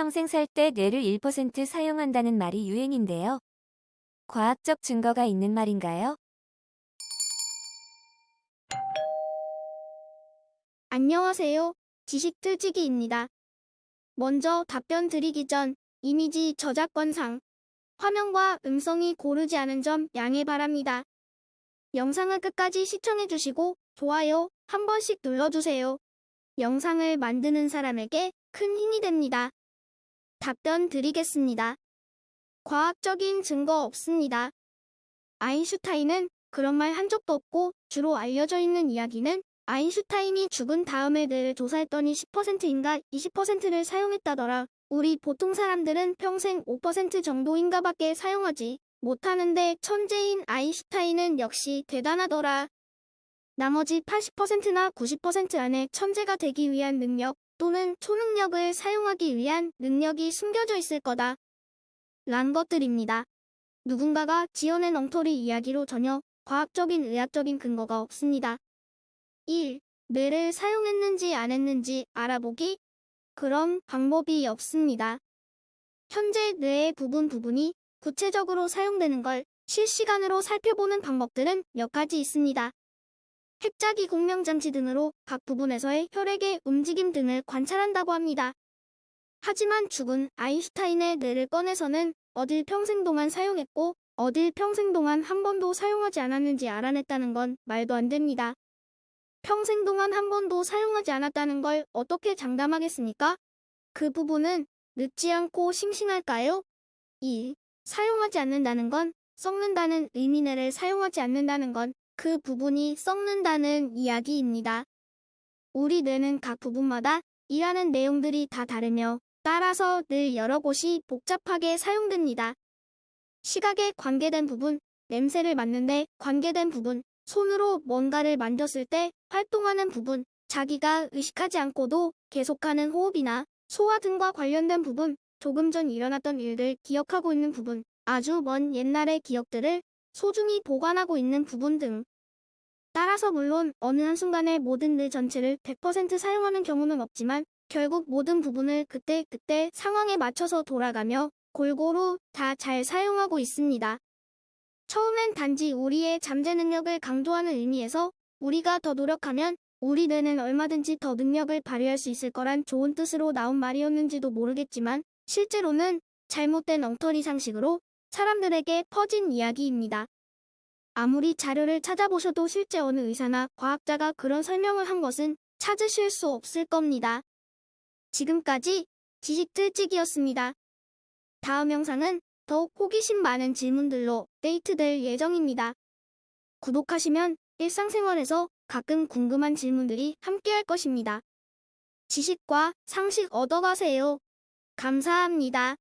평생 살 때 뇌를 1% 사용한다는 말이 유행인데요. 과학적 증거가 있는 말인가요? 안녕하세요. 지식틀지기입니다. 먼저 답변 드리기 전 이미지 저작권상 화면과 음성이 고르지 않은 점 양해 바랍니다. 영상을 끝까지 시청해주시고 좋아요 한 번씩 눌러주세요. 영상을 만드는 사람에게 큰 힘이 됩니다. 답변 드리겠습니다. 과학적인 증거 없습니다. 아인슈타인은 그런 말 한 적도 없고 주로 알려져 있는 이야기는 아인슈타인이 죽은 다음에 뇌를 조사했더니 10%인가 20%를 사용했다더라. 우리 보통 사람들은 평생 5% 정도인가 밖에 사용하지 못하는데 천재인 아인슈타인은 역시 대단하더라. 나머지 80%나 90% 안에 천재가 되기 위한 능력 또는 초능력을 사용하기 위한 능력이 숨겨져 있을 거다. 란 것들입니다. 누군가가 지어낸 엉터리 이야기로 전혀 과학적인 의학적인 근거가 없습니다. 1. 뇌를 사용했는지 안 했는지 알아보기? 그런 방법이 없습니다. 현재 뇌의 부분 부분이 구체적으로 사용되는 걸 실시간으로 살펴보는 방법들은 몇 가지 있습니다. 핵자기 공명장치 등으로 각 부분에서의 혈액의 움직임 등을 관찰한다고 합니다. 하지만 죽은 아인슈타인의 뇌를 꺼내서는 어딜 평생 동안 사용했고 어딜 평생 동안 한 번도 사용하지 않았는지 알아냈다는 건 말도 안 됩니다. 평생 동안 한 번도 사용하지 않았다는 걸 어떻게 장담하겠습니까? 그 부분은 늙지 않고 싱싱할까요? 2. 사용하지 않는다는 건 썩는다는 의미내를 사용하지 않는다는 건 그 부분이 썩는다는 이야기입니다. 우리 뇌는 각 부분마다 일하는 내용들이 다 다르며 따라서 늘 여러 곳이 복잡하게 사용됩니다. 시각에 관계된 부분, 냄새를 맡는데 관계된 부분, 손으로 뭔가를 만졌을 때 활동하는 부분, 자기가 의식하지 않고도 계속하는 호흡이나 소화 등과 관련된 부분, 조금 전 일어났던 일들 기억하고 있는 부분, 아주 먼 옛날의 기억들을 소중히 보관하고 있는 부분 등. 따라서 물론 어느 한순간에 모든 뇌 전체를 100% 사용하는 경우는 없지만 결국 모든 부분을 그때 그때 상황에 맞춰서 돌아가며 골고루 다 잘 사용하고 있습니다. 처음엔 단지 우리의 잠재 능력을 강조하는 의미에서 우리가 더 노력하면 우리 뇌는 얼마든지 더 능력을 발휘할 수 있을 거란 좋은 뜻으로 나온 말이었는지도 모르겠지만 실제로는 잘못된 엉터리 상식으로 사람들에게 퍼진 이야기입니다. 아무리 자료를 찾아보셔도 실제 어느 의사나 과학자가 그런 설명을 한 것은 찾으실 수 없을 겁니다. 지금까지 지식틀찍이었습니다. 다음 영상은 더욱 호기심 많은 질문들로 데이트될 예정입니다. 구독하시면 일상생활에서 가끔 궁금한 질문들이 함께할 것입니다. 지식과 상식 얻어가세요. 감사합니다.